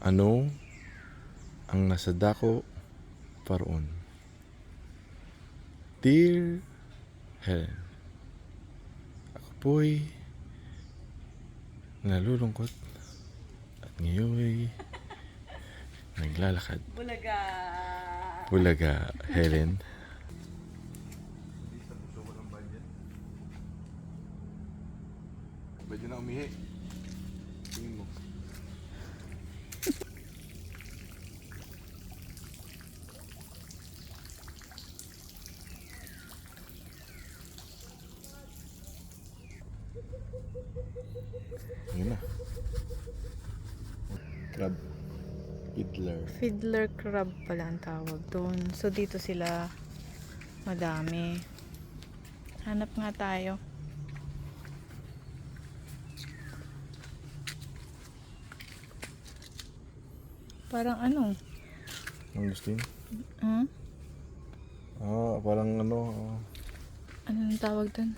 Ano ang nasa dako paroon? Dear Helen, ako po'y nalulungkot at ngayon naglalakad. Bulaga. Bulaga, Helen. Pwede na umihi. Tingin mo. Yun na. Crab. Fiddler. Fiddler crab pala ang tawag doon. So dito sila madami. Hanap nga tayo. Parang ano? Ang gusto yun? Hmm? Ah, parang ano, ah, Ano ang tawag doon?